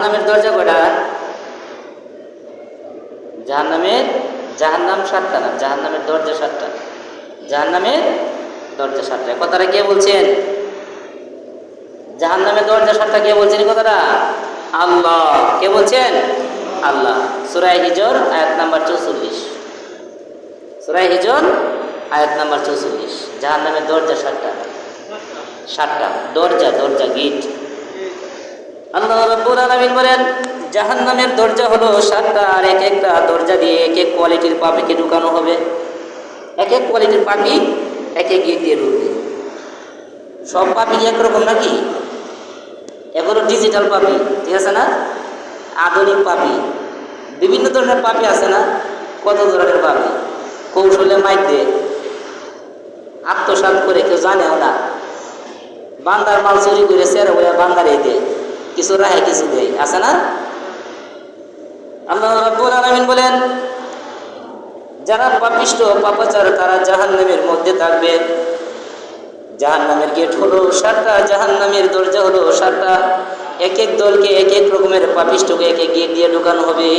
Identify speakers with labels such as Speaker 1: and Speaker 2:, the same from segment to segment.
Speaker 1: জাহান্নামের দরজা কটা জাহান্নামের, জাহান্নাম সাতটা না, জাহান্নামের দরজা সাতটা। জাহান্নামের দরজা সাতটা। কথাটা কে বলছেন? জাহান্নামের দরজা সাতটা কে বলছেন কথাটা? আল্লাহ। কে বলছেন? আল্লাহ। সুরাই হিজর, আয়াত নাম্বার চৌচল্লিশ। সুরাই হিজর, আয়াত নাম্বার চৌচল্লিশ। জাহান্নামের দরজা সাতটা। সাতটা। দরজা দরজা, গেট। আল্লাহ রাব্বুল আলামিন বলেন, জাহান্নামের দরজা হলো সাতটা আর এক একটা দরজা দিয়ে এক এক কোয়ালিটির পাপিকে ঢুকানো হবে। এক এক কোয়ালিটির পাপি এক এক গেট দিয়ে ঢুকবে। সব পাপি একরকম নাকি? এগুলো ডিজিটাল পাপি ঠিক আছে না? আধুনিক পাপি বিভিন্ন ধরনের পাপি আছে না? কত ধরনের পাপি কৌশলে মাইক দিয়ে। আত্মসাৎ করে কেউ জানেও না। বান্দার মাল চুরি করে সেরে বলে বান্দারে দেয়। কিছু রাহে কিছু দেয় আছে না? আল্লাহ বলেন, যারা পাপিষ্ট পাপাচার, তারা জাহান্নামের মধ্যে থাকবে। গেট হলো সাতটা, জাহান্নামের দরজা হলো সাতটা। এক এক দলকে এক এক রকমের পাপিষ্টকে এক এক গেট দিয়ে ঢুকানো হবে।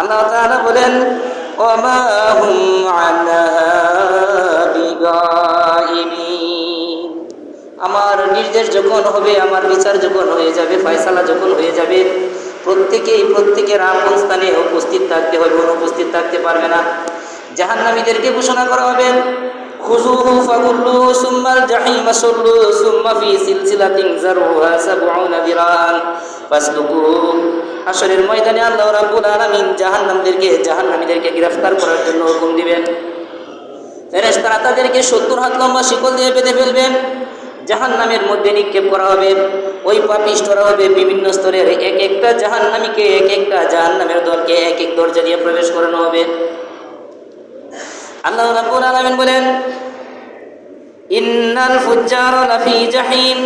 Speaker 1: আল্লাহ বলেন আনহা নির্দেশ যখন হবে, আমার বিচার যখন হয়ে যাবে, ফয়সালা যখন হয়ে যাবে, প্রত্যেকেই প্রত্যেকের আপন স্থানে উপস্থিত থাকতে হবে, অনুপস্থিত থাকতে পারবে না। জাহান্নামীদেরকে ঘোষণা করা হবে খুজুহু ফাগুল্লু সুম্মাল ময়দানে গ্রেফতার করার জন্য দিবেন। তাদেরকে সত্তর হাত লম্বা শিকল দিয়ে বেঁধে ফেলবেন জাহান নামের মধ্যে নিক্ষেপ করা হবে, ওই পাপিষ্টরা হবে বিভিন্ন স্তরের এক একটা জাহান নামীকে এক একটা জাহান নামের দলকে এক এক দরজা দিয়ে প্রবেশ করানো হবে। আল্লাহ রাব্বুল আলামিন বলেন, ইন্নাল ফুজ্জার লাফি জাহিম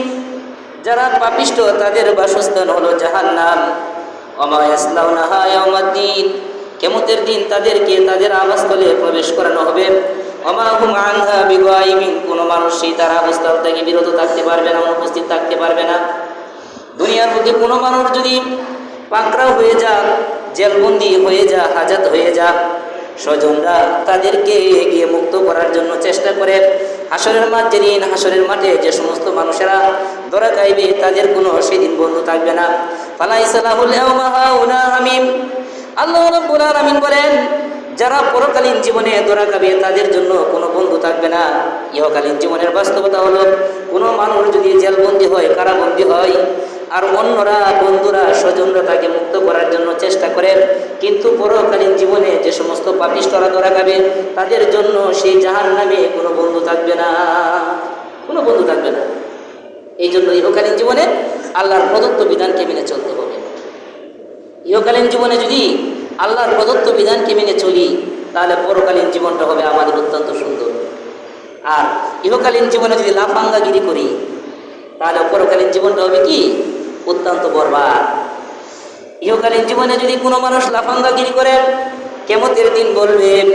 Speaker 1: যারা পাপিষ্ট তাদের বাসস্থান হলো জাহান্নাম। ওমা ইয়াসলাউনাহা ইয়াউমাদ্দিন কেমতের দিন তাদেরকে তাদের আবাসস্থলে প্রবেশ করানো হবে। বিগাইবিন কোনো মানুষ সেই তার অবস্থা থেকে বিরত থাকতে পারবে না অনুপস্থিত থাকতে পারবে না। দুনিয়ার মধ্যে কোনো মানুষ যদি পাকড়াও হয়ে যা, জেলবন্দি হয়ে যা, হাজাত হয়ে যা, স্বজনরা তাদেরকে এগিয়ে মুক্ত করার জন্য চেষ্টা করে। হাসরের মাঠ যেদিন হাসরের মাঠে যে সমস্ত মানুষেরা ধরা খাইবে, তাদের কোনো সেদিন বন্ধু থাকবে না। ফালাই সালাহুল আল্লাহ বলেন যারা পরকালীন জীবনে ধরা খাবে তাদের জন্য কোনো বন্ধু থাকবে না। ইহকালীন জীবনের বাস্তবতা হলো, কোনো মানুষ যদি জেলবন্দি হয়, কারাবন্দি হয়, আর অন্যরা, বন্ধুরা, স্বজনরা তাকে মুক্ত করার জন্য চেষ্টা করে, কিন্তু পরকালীন জীবনে যে সমস্ত পাপিষ্টরা ধরা খাবে, তাদের জন্য সেই জাহান নামে কোনো বন্ধু থাকবে না। কোনো বন্ধু থাকবে না। এই জন্য ইহকালীন জীবনে আল্লাহর প্রদত্ত বিধানকে মেনে চলতে হবে। ইহকালীন জীবনে যদি আল্লাহর প্রদত্ত বিধানকে মেনে চলি, তাহলে পরকালীন জীবনটা হবে আমাদের অত্যন্ত সুন্দর। আর ইহকালীন জীবনে যদি লাফাঙ্গাগিরি করি, তাহলে পরকালীন জীবনটা হবে কি? অত্যন্ত বরবাদ। ইহকালীন জীবনে যদি কোনো মানুষ লাফাঙ্গাগিরি করে, কেমতের দিন বলবেন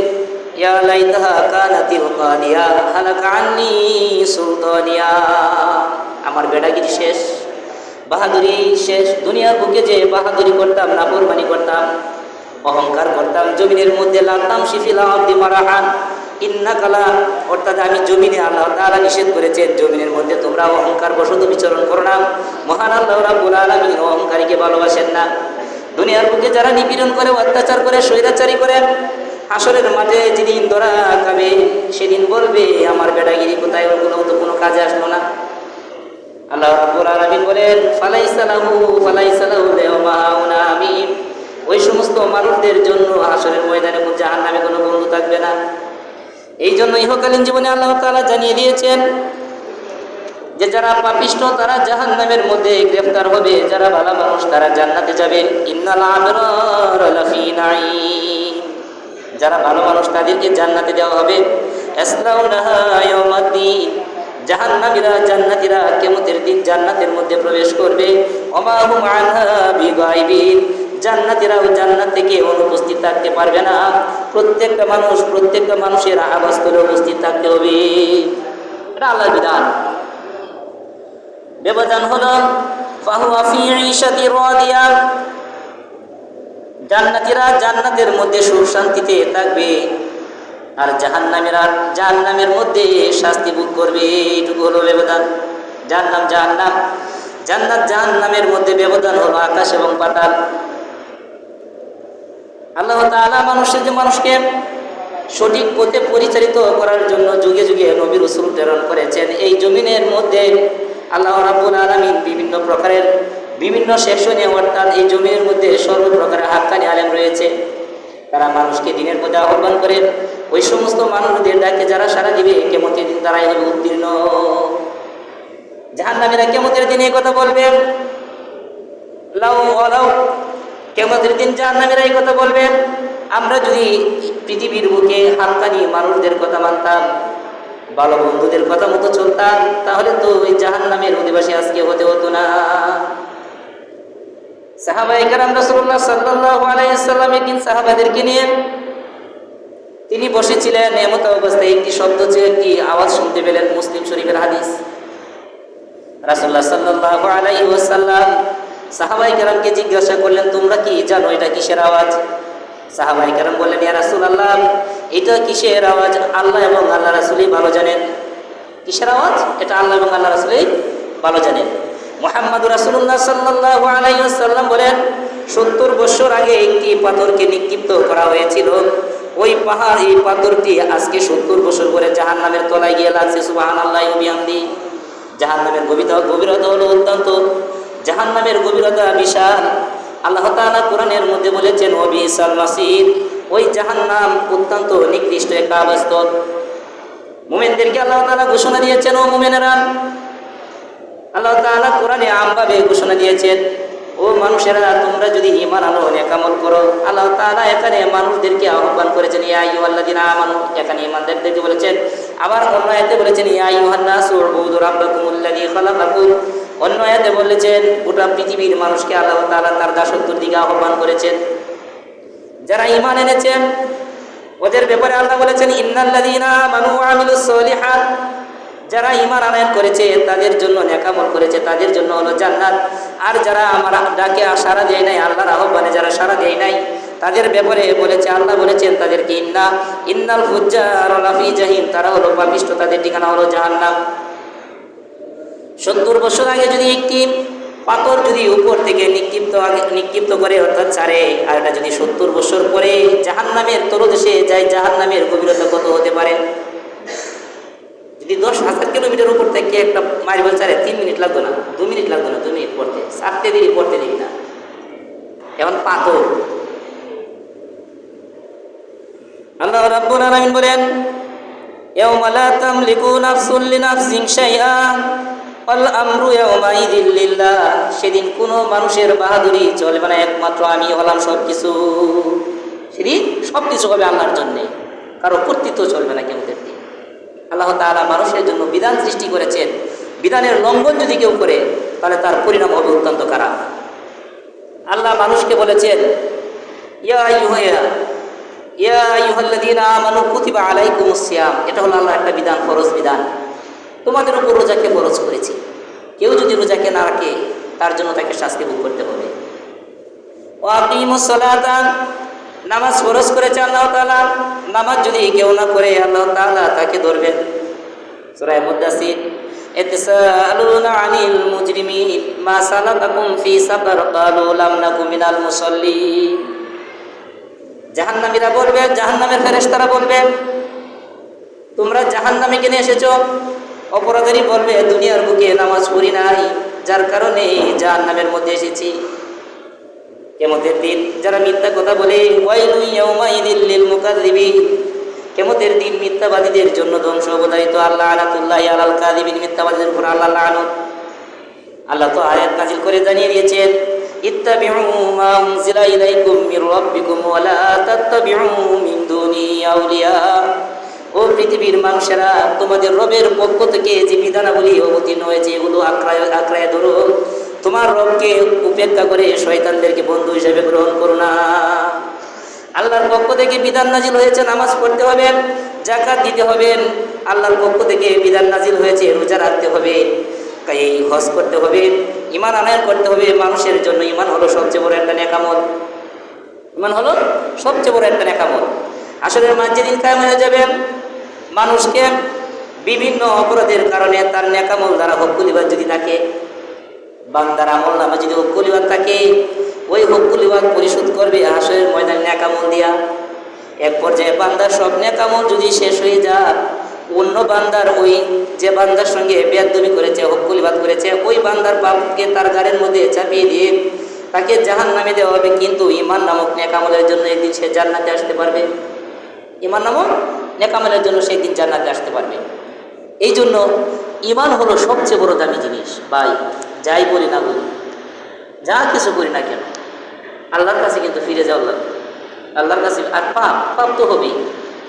Speaker 1: আমার বেড়াগিরি শেষ, বাহাদুরি শেষ, দুনিয়ার বুকে যে বাহাদুরি করতাম, নাফরমানি করতাম অহংকার করতাম, জমিনের মধ্যে লালতাম শিফিলা আব্দি মারাহান। ইন্না কালা অর্থাৎ আমি জমিনে আল্লাহ তাআলা নিষেধ করেছেন, জমিনের মধ্যে তোমরা অহংকার বসত বিচরণ করো না। মহান আল্লাহ রাব্বুল আলামিন অহংকারীকে ভালোবাসেন না। দুনিয়ার বুকে যারা নিপীড়ন করে, অত্যাচার করে, স্বৈরাচারী করে, হাসরের মাঠে যেদিন ধরা খাবে, সেদিন বলবে, আমার বেটাগিরি কোথায়? ওগুলো তো কোনো কাজে আসলো না। আল্লাহ রাব্বুল আলামিন বলেন, ফালাইসা লাহু ফালাইসা লাহু লিয়াউমাউনা আমিন। ওই সমস্ত মানুষদের জন্য হাসরের ময়দানে কোন জাহান্নামে কোনো বন্ধু থাকবে না। এই জন্য ইহকালীন জীবনে আল্লাহ তাআলা জানিয়ে দিয়েছেন যে যারা পাপিষ্ট, তারা জাহান্নামের মধ্যে গ্রেফতার হবে। যারা ভালো মানুষ, তারা জান্নাতে যাবে। যারা ভালো মানুষ, তাদেরকে জান্নাতে দেওয়া হবে। জাহান্নামীরা জান্নাতীরা কিয়ামতের দিন জান্নাতের মধ্যে প্রবেশ করবে। ওমা হুম আনহা বিগাইবিন জান্নাতীরাও জান্নাত থেকে অনুপস্থিত থাকতে পারবে না। প্রত্যেকটা মানুষ, প্রত্যেকটা মানুষের আবাসস্থলে উপস্থিত থাকতে হবে। এটা বিধান। ব্যবধান হলো, ফাহুয়া জান্নাতীরা মধ্যে থাকবে আর জাহান্নামেরা মধ্যে শাস্তি ভোগ করবে। হলো জাহান্নাম জাহান্নাম। জান্নাত জাহান্নামের মধ্যে ব্যবধান হলো আকাশ এবং পাতাল। আল্লাহ তাআলা মানুষের যে মানুষকে সঠিক পথে পরিচালিত করার জন্য যুগে যুগে নবী রসুল প্রেরণ করেছেন, এই জমিনের মধ্যে আল্লাহ রাব্বুল আলামিন বিভিন্ন প্রকারের বিভিন্ন সেকশনে অর্থাৎ এই জমিনের মধ্যে সর্বপ্রকারের হাক্কানি আলেম রয়েছে। তারা মানুষকে দিনের পথে আহ্বান করেন ওই সমস্ত মানুষদের ডাকে যারা সারা দিবে, কেমতের দিন তারাই হবে উত্তীর্ণ। জাহান্নামীরা কেমতের দিনে কথা বলবেন কেমতের দিন জাহান্নামীরা এই কথা বলবেন, আমরা যদি পৃথিবীর বুকে হাক্কানি মানুষদের কথা মানতাম, ভালো বন্ধুদের কথা মতো চলতাম, তাহলে তো ওই জাহান্নামের অধিবাসী আজকে হতে হতো না। একদিন সাহাবাদেরকে নিয়ে তিনি বসেছিলেন এমত অবস্থায় একটি শব্দ চেয়ে একটি আওয়াজ শুনতে পেলেন মুসলিম শরীফের হাদিস। রাসূলুল্লাহ সাল্লাল্লাহু আলাইহি ওয়াসাল্লাম সাহাবাই কারামকে জিজ্ঞাসা করলেন, তোমরা কি জানো এটা কিসের আওয়াজ? সাহাবাই কারাম বললেন, ইয়া রাসূলুল্লাহ, এটা কিসের আওয়াজ? আল্লাহ এবং আল্লাহ রাসূলই ভালো জানেন। কিসের আওয়াজ? এটা আল্লাহ এবং আল্লাহ রাসূলই ভালো জানেন। মোহাম্মদ রাসূলুল্লাহ সাল্লাল্লাহু আলাইহি ওয়াসাল্লাম বলেন, সত্তর বছর আগে একটি পাথরকে নিক্ষিপ্ত করা হয়েছিল। ওই পাহাড়, এই পাথরটি আজকে সত্তর বছর পরে জাহান নামের তলায় গিয়ে লাগছে সুবাহান আল্লাহ জাহান নামের গভীরতা গভীরতা হলো অত্যন্ত জাহান নামের গভীরতা বিশাল। আল্লাহ তাআলা কোরআনের মধ্যে বলেছেন ওবি সাল মাসির ওই জাহান নাম অত্যন্ত নিকৃষ্ট একটা আবাস্তব মোমেনদেরকে আল্লাহ তাআলা ঘোষণা দিয়েছেন, ও মোমেনেরা, আল্লাহ তাআলা কোরআনে আমভাবে ঘোষণা দিয়েছেন, ও মানুষেরা, তোমরা যদি ঈমান আনো নেকামল করো। আল্লাহ তাআলা এখানে মানুষদেরকে আহ্বান করেছেন, ইয়া আইয়ুহাল্লাযিনা আমানু। এখানে ঈমানদারদেরকে বলেছেন, আবার অন্য এতে বলেছেন, ইয়া আইয়ুহান নাসু উবুদু রাব্বাকুমুল্লাযী খালাকাকুম। অন্য আয়াতে বলেছেন, গোটা পৃথিবীর মানুষকে আল্লাহ তাআলা তার দাসত্বের দিকে আহ্বান করেছেন। যারা ঈমান এনেছেন, ওদের ব্যাপারে আল্লাহ বলেছেন সলিহাত। যারা ইমান আনায়ন করেছে, তাদের জন্য নেকামল করেছে, তাদের জন্য হলো জান্নাত। আর যারা আমার ডাকে সারা দেয় নাই, আল্লাহর আহ্বানে যারা সারা দেয় নাই, তাদের ব্যাপারে বলেছে, আল্লাহ বলেছেন তাদেরকে, ইন্না, ইন্নাল ফুজ্জার লাফি জাহিম তারা হলো পাপিষ্ট, তাদের ঠিকানা হলো জাহান্নাম। সত্তর বছর আগে যদি একটি পাথর যদি উপর থেকে নিক্ষিপ্ত নিক্ষিপ্ত করে অর্থাৎ ছাড়ে আর এটা যদি সত্তর বছর পরে জাহান জাহান্নামের তরদেশে যায়, জাহান্নামের গভীরতা কত হতে পারে? যদি দশ হাজার কিলোমিটার উপর থেকে একটা মারিবল চারে, তিন মিনিট লাগতো না, দু মিনিট লাগতো না, দু মিনিট পড়তে, চারটে দিবি পড়তে দিবি না। এখন পাথর। আল্লাহ রাব্বুল আলামিন বলেন, ইয়াউমা লা তামলিকু নাফসুন লিনাফসিন শাইআ। আমরু সেদিন কোনো মানুষের বাহাদুরি চলবে না, একমাত্র আমি হলাম সব কিছু সেদিন সব কিছু হবে আল্লাহর জন্যে। কারও কর্তৃত্ব চলবে না কেমতের দিন আল্লাহ তাআলা মানুষের জন্য বিধান সৃষ্টি করেছেন। বিধানের লঙ্ঘন যদি কেউ করে, তাহলে তার পরিণাম হবে অত্যন্ত খারাপ। আল্লাহ মানুষকে বলেছেন, ইয়া সিয়াম। এটা হলো আল্লাহ একটা বিধান, ফরজ বিধান। তোমাদের উপর রোজাকে ফরজ করেছি। কেউ যদি রোজাকে না রাখে, তার জন্য তাকে শাস্তি ভোগ করতে হবে। ও আকিমুস সালাতা নামাজ ফরজ করেছে আল্লাহ তাআলা, নামাজ যদি কেউ না করে, আল্লাহ তাআলা তাকে ধরবেন। সূরা মুদাসসির ইতসালুনা আনিল মুজরিমিন, মা সালাকাকুম ফি সাকার, ক্বালু লাম নাকু মিনাল মুসাল্লিন। জাহান্নামীরা বলবে, জাহান্নামের ফেরেশতারা বলবে, তোমরা জাহান্নামে কেন এসেছ? অপরাধী বলবে, দুনিয়ার বুকে নামাজ পড়ি নাই। যার কারণে জাহান্নামের মধ্যে এসেছি। কেমতের দিন, যারা মিথ্যা কথা বলে কেমতের দিন মিথ্যাবাদীদের জন্য ধ্বংস অবধারিত আল্লাহ আনাতুল্লাহ আলাল কাদিবিন মিথ্যাবাদীদের উপর আল্লাহ লানত। আল্লাহ তো আয়াত নাজিল করে জানিয়ে দিয়েছেন মিন দুনি আউলিয়া। ও পৃথিবীর মানুষেরা, তোমাদের রবের পক্ষ থেকে যে বিধানাবলী অবতীর্ণ হয়েছে, এগুলো আক্রায় আক্রায় ধরো। তোমার রবকে উপেক্ষা করে শয়তানদেরকে বন্ধু হিসেবে গ্রহণ করো না। আল্লাহর পক্ষ থেকে বিধান নাজিল হয়েছে, নামাজ পড়তে হবে জাকাত দিতে হবে, আল্লাহর পক্ষ থেকে বিধান নাজিল হয়েছে, রোজা রাখতে হবে এই হজ করতে হবে ইমান আনয়ন করতে হবে, মানুষের জন্য ইমান হলো সবচেয়ে বড় একটা নেকামল ইমান হলো সবচেয়ে বড় একটা নেকামল আসলে মাঝে দিন কায়েম হয়ে যাবে মানুষকে বিভিন্ন অপরাধের কারণে তার নেকামল দ্বারা হকুলিবাদ যদি থাকে, বান্দার আমল নামে যদি হকুলিবাদ থাকে, ওই হকুলিবাদ পরিশোধ করবে হাসরের ময়দান নেকামল দিয়া। এক পর্যায়ে বান্দার সব নেকামল যদি শেষ হয়ে যায়, অন্য বান্দার ওই যে বান্দার সঙ্গে বেয়াদবি করেছে হকুলিবাদ করেছে, ওই বান্দার পাপকে তার গাড়ির মধ্যে চাপিয়ে দিয়ে তাকে জাহান নামে দেওয়া হবে। কিন্তু ইমান নামক নেকামলের জন্য একদিন সে জান্নাতে আসতে পারবে। ইমান নামক নেকামলের জন্য সেই দিন জান্নাতে আসতে পারবে। এই জন্য ইমান হলো সবচেয়ে বড় দামি জিনিস। ভাই, যাই বলি না বলি, যা কিছু করি না কেন, আল্লাহর কাছে কিন্তু ফিরে যাওয়া লাগবে আল্লাহর কাছে, আর পাপ পাপ তো হবেই,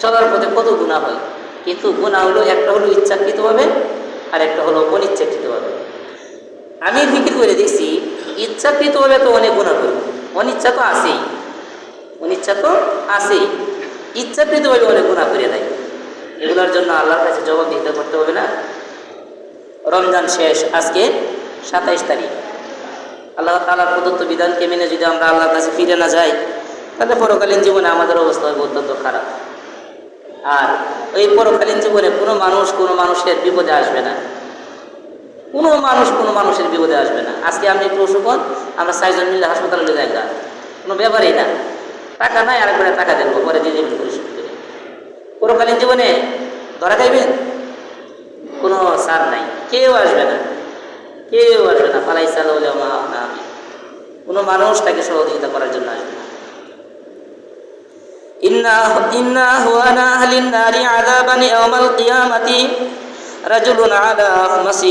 Speaker 1: চলার পথে কত গুণা হয়। কিন্তু গুণা হলো, একটা হলো ইচ্ছাকৃতভাবে, আর একটা হলো অনিচ্ছাকৃতভাবে। আমি ফিকির করে দেখছি, ইচ্ছাকৃতভাবে তো অনেক গুণা করি, অনিচ্ছা তো আছেই, অনিচ্ছা তো আছেই। ইচ্ছাকৃতভাবে অনেক গুণা করে দেয়। এগুলোর জন্য আল্লাহর কাছে জবাব দিতে করতে হবে না। রমজান শেষ, আজকে সাতাইশ তারিখ। আল্লাহ তালার প্রদত্ত বিধানকে মেনে যদি আমরা আল্লাহর কাছে ফিরে না যাই, তাহলে পরকালীন জীবনে আমাদের অবস্থা হবে অত্যন্ত খারাপ। আর ওই পরকালীন জীবনে কোনো মানুষ কোনো মানুষের বিপদে আসবে না। কোনো মানুষ কোনো মানুষের বিপদে আসবে না। আজকে আপনি একটু অসুখ আমরা চারজন মিলে হাসপাতালে যাই না কোনো ব্যাপারই না। টাকা নাই আরেকবারে টাকা দেন পরে যে যেমন পরিশোধ জীবনে ধরা খাইবেন? কোনো সার নাই, কেউ আসবে না। কেউ আসবে না। পালাই সাল হলে কোনো মানুষ তাকে সহযোগিতা করার জন্য আসবে না। ইন্না ইন্না হুয়ানা আহলিন নারি আযাবানি ইয়াউমাল রাজুলুন আলা মাসি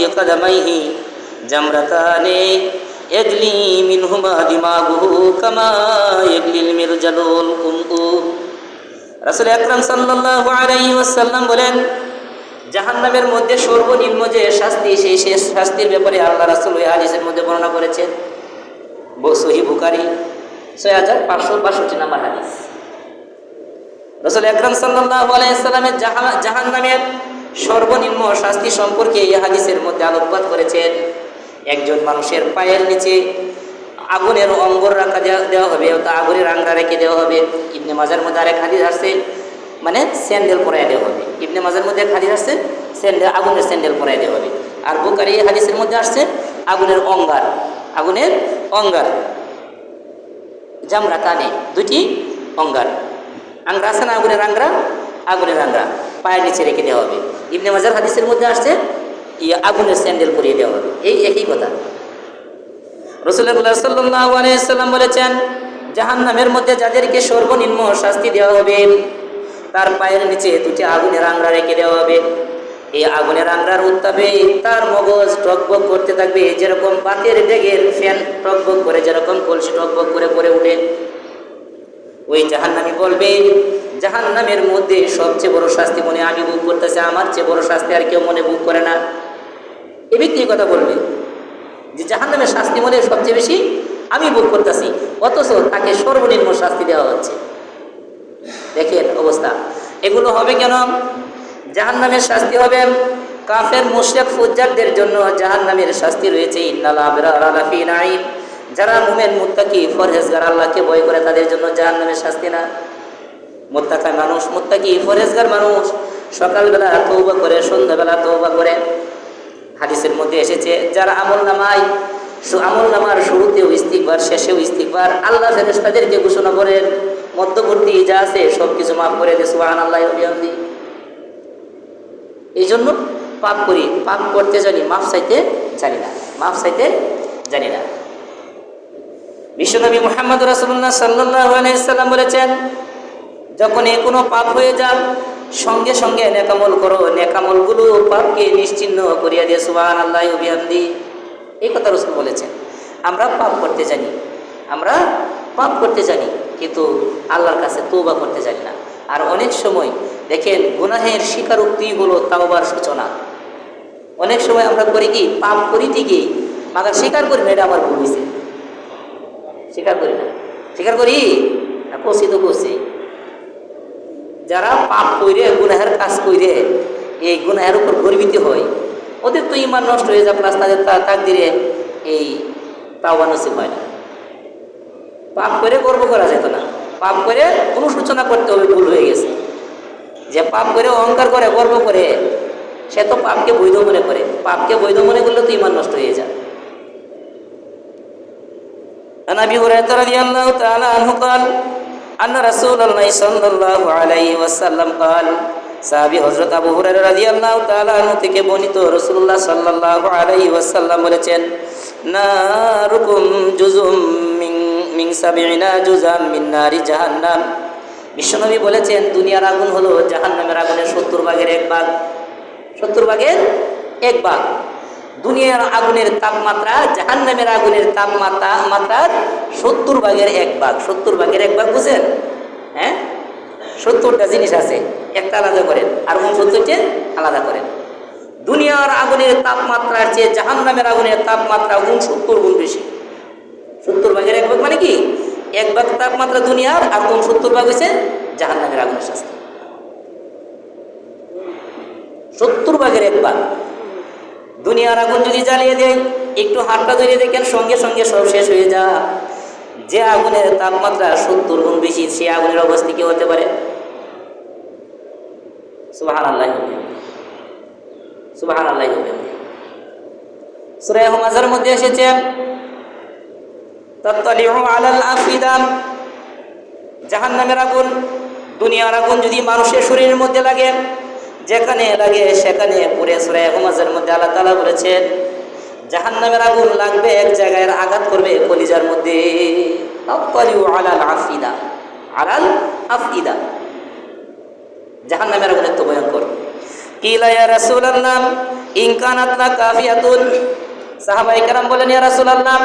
Speaker 1: يجلي منهما دماغه كما يجلي المرجل القنطور রাসুল আকরাম সাল্লাল্লাহু আলাইহি ওয়াসাল্লাম বলেন জাহান্নামের মধ্যে সর্বনিম্ন যে শাস্তি সেই শেষ শাস্তির ব্যাপারে আল্লাহ রাসুল ওই হাদিসের মধ্যে বর্ণনা করেছেন সহি বুকারি ছয় হাজার পাঁচশো বাষট্টি নাম্বার হাদিস রসুল আকরাম সাল্লাহ আলাইসাল্লামের জাহান নামের সর্বনিম্ন শাস্তি সম্পর্কে এই হাদিসের মধ্যে আলোকপাত করেছেন একজন মানুষের পায়ের নিচে আগুনের অঙ্গর রাখা দেওয়া হবে তা আগুনের আংরা রেখে দেওয়া হবে। ইবনে মাজার মধ্যে আরেক হাদিস আসছে মানে স্যান্ডেল পরাই দেওয়া হবে। ইবনে মাজার মধ্যে এক হাদিস আসছে স্যান্ডেল আগুনের স্যান্ডেল পরাই দেওয়া হবে। আর বুকারি হাদিসের মধ্যে আসছে, আগুনের অঙ্গার আগুনের অঙ্গার। জামরা কানে দুটি অঙ্গার। আংরা আছে না আগুনের আংরা? আগুনের আংরা। পায়ের নিচে রেখে দেওয়া হবে। ইবনে মাজার হাদিসের মধ্যে আসছে ইয়ে আগুনের স্যান্ডেল করিয়ে দেওয়া হবে। এই একই কথা। রসুল্লাহ সাল্লাম বলেছেন, জাহান্নামের মধ্যে যাদেরকে সর্বনিম্ন শাস্তি দেওয়া হবে, তার পায়ের নিচে দুটি আগুনের আংরা রেখে দেওয়া হবে। এই আগুনের আংরার উত্তাপে তার মগজ টকবক করতে থাকবে, যেরকম বাতের ডেগের ফ্যান টকবক করে, যেরকম কলসি টকবক করে পরে উঠে ওই জাহান্নামি বলবে, জাহান্নামের মধ্যে সবচেয়ে বড় শাস্তি মনে আমি বুক করতেছে, আমার চেয়ে বড় শাস্তি আর কেউ মনে বুক করে না। এ ব্যক্তি কথা বলবে। যে জাহান্নামের শাস্তি মনে সবচেয়ে বেশি আমি বুক করতেছি, অথচ তাকে সর্বনিম্ন শাস্তি দেওয়া হচ্ছে। দেখেন অবস্থা। এগুলো হবে কেন? জাহান্নামের শাস্তি হবে কাফের, মুশরিক, ফুজ্জারদের জন্য জাহান্নামের শাস্তি রয়েছে। নাইম যারা মুমেন, মুত্তাকি ফরহেজগার আল্লাহকে ভয় করে, তাদের জন্য জাহান্নামের শাস্তি না। মোত্তাকা মানুষ, মুত্তাকি ফরহেজগার মানুষ, সকালবেলা তৌবা করে, সন্ধ্যাবেলা তৌবা করে। হাদিসের মধ্যে এসেছে, যারা আমল নামায় আমল নামার শুরুতেও ইস্তিকবার শেষেও ইস্তিকবার আল্লাহ ফেরেস্তাদেরকে ঘোষণা করেন, মধ্যবর্তী যা আছে সব কিছু মাফ করে দে সুবাহ আল্লাহ এই জন্য পাপ করি, পাপ করতে জানি, মাফ চাইতে জানি না, মাফ চাইতে জানি না। বিশ্বনবী মোহাম্মদ রাসুল্লাহ সাল্লাম বলেছেন যখন কোনো পাপ হয়ে যান সঙ্গে সঙ্গে নেকামল করো। নেকামলগুলো পাপকে নিশ্চিন্ন করিয়া দিয়ে সুবাহ আল্লাহ অভিয়ান্দি এই কথা রসুল বলেছেন। আমরা পাপ করতে জানি। আমরা পাপ করতে জানি, কিন্তু আল্লাহর কাছে তৌবা করতে জানি না। আর অনেক সময় দেখেন গুনাহের স্বীকারোক্তি হলো তাওবার সূচনা। অনেক সময় আমরা করি কি, পাপ করি ঠিকই মাগার স্বীকার করি না, এটা আমার ভুল হয়েছে স্বীকার করি না। স্বীকার করি? না, করছি তো করছি। যারা পাপ কইরে গুনাহের কাজ কইরে এই গুনাহের উপর গর্বিত হয় ওদের তো ইমান নষ্ট হয়ে যায় প্লাস তাদের তাক দিলে এই তাওবা নসিব হয় না পাপ করে গর্ব করা যেত না পাপ করে অনুশোচনা করতে হবে ভুল হয়ে গেছে যে পাপ করে অহংকার করে গর্ব করে সে তো পাপকে বৈধ মনে করে পাপকে বৈধ মনে করলে তো ইমান নষ্ট হয়ে যায় عن ابي هريره رضي الله تعالى عنه قال ان رسول الله صلى الله عليه وسلم قال সাহাবী হযরত আবু হুরায়রা রাদিয়াল্লাহু তাআলা আনহু থেকে বর্ণিত রাসূলুল্লাহ সাল্লাল্লাহু আলাইহি ওয়াসাল্লাম বলেছেন নারুকুম জুজুম মিন মিন সাবিনা জুজাম মিন নারি জাহান্নাম বিশ্বনবী বলেছেন দুনিয়ার আগুন হলো জাহান্নামের আগুনের সত্তর ভাগের এক ভাগ সত্তর ভাগের এক ভাগ দুনিয়ার আগুনের তাপমাত্রা, জাহান্নামের আগুনের তাপমাত্রা মাত্রার সত্তর ভাগের এক ভাগ। সত্তর ভাগের এক ভাগ বুঝেন? হ্যাঁ? সত্তরটা জিনিস আছে, একটা আলাদা করেন, আর উনসত্তরটি আলাদা করেন। দুনিয়ার আগুনের তাপমাত্রার চেয়ে জাহান্নামের আগুনের তাপমাত্রা উনসত্তর গুণ বেশি। সত্তর ভাগের এক ভাগ মানে কি? এক ভাগ তাপমাত্রা দুনিয়ার, আর উনসত্তর ভাগ হয়েছে জাহান্নামের আগুনের শাস্তি। সত্তর ভাগের এক ভাগ। দুনিয়ার আগুন যদি জ্বালিয়ে দেয়, একটু হাতটা ধরিয়ে দেখেন, সঙ্গে সঙ্গে সব শেষ হয়ে যা যে আগুনের তাপমাত্রা সত্তর গুণ বেশি, সে আগুনের অবস্থা কি হতে পারে? সুবাহান আল্লাহ সুবাহান আল্লাহ সুরায় হুমাজার মধ্যে এসেছে আফিদাম জাহান্নামের আগুন। দুনিয়ার আগুন যদি মানুষের শরীরের মধ্যে লাগে যেখানে লাগে সেখানে পুরে সুরায় হুমাজের মধ্যে আল্লাহ তালা বলেছেন, জাহান্নামের আগুন লাগবে, এক জায়গায় আঘাত করবে কলিজার মধ্যে। আলাল আফিদা আলাল আফিদা। জাহান্নামের আগুন এত ভয়ঙ্কর। কিলা ইয়া রাসূলুল্লাহ, ইন কানাত লা কাফিয়াতুন। সাহাবাই কেরাম বলেন, ইয়া রাসূলুল্লাহ,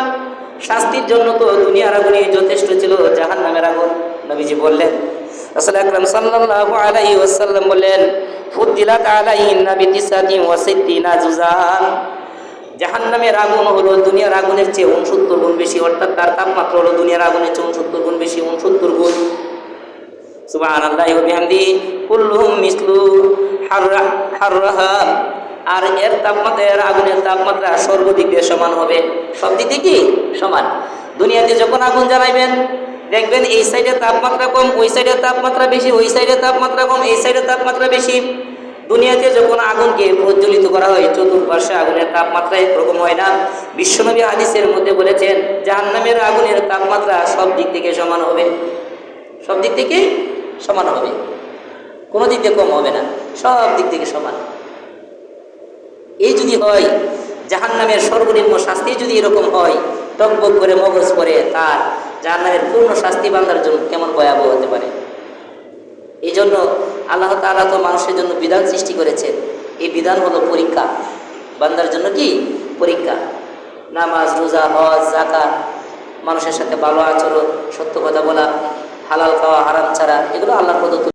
Speaker 1: শাস্তির জন্য তো দুনিয়ার আগুনই যথেষ্ট ছিল, জাহান্নামের আগুন। নবীজি বললেন, রাসূল আকরাম সাল্লাল্লাহু আলাইহি ওয়াসাল্লাম বললেন ফুদ্দিলাত আলাইহিন নাবি তিসাতিন ওয়া সিদ্দিনা জুজান জাহান্নামের আগুন হলো দুনিয়ার আগুনের চেয়ে উনসত্তর গুণ বেশি, অর্থাৎ তার তাপমাত্রা হলো দুনিয়ার আগুনের চেয়ে উনসত্তর গুণ বেশি উনসত্তর গুণ। সুবহানাল্লাহি ওয়া বিহামদিহি কুল্লুহুম মিসলু হাররা, হাররাহা। আর এর তাপমাত্রা, এর আগুনের তাপমাত্রা সর্বদিক দিয়ে সমান হবে। সব দিক দিয়ে কি? সমান। দুনিয়াতে যখন আগুন জ্বালাইবেন দেখবেন এই সাইডে তাপমাত্রা কম, ওই সাইডে তাপমাত্রা বেশি, ওই সাইডে তাপমাত্রা কম, এই সাইডে তাপমাত্রা বেশি। দুনিয়াতে যখন আগুনকে প্রজ্বলিত করা হয় চতুর্পাশে আগুনের তাপমাত্রা এরকম হয় না। বিশ্বনবী হাদিসের মধ্যে বলেছেন, জাহান্নামের আগুনের তাপমাত্রা সব দিক থেকে সমান হবে। সব দিক থেকে সমান হবে। কোনো দিক থেকে কম হবে না, সব দিক থেকে সমান। এই যদি হয়, জাহান্নামের সর্বনিম্ন শাস্তি যদি এরকম হয়, টকবক করে মগজ করে তার জাহান্নামের পূর্ণ শাস্তি বান্ধার জন্য কেমন ভয়াবহ হতে পারে? এই জন্য আল্লাহ তালা তো মানুষের জন্য বিধান সৃষ্টি করেছেন। এই বিধান হলো পরীক্ষা। বান্দার জন্য কি? পরীক্ষা। নামাজ, রোজা, হজ জাকাত মানুষের সাথে ভালো আচরণ, সত্য কথা বলা, হালাল খাওয়া, হারাম ছাড়া, এগুলো আল্লাহর পদ্ধতি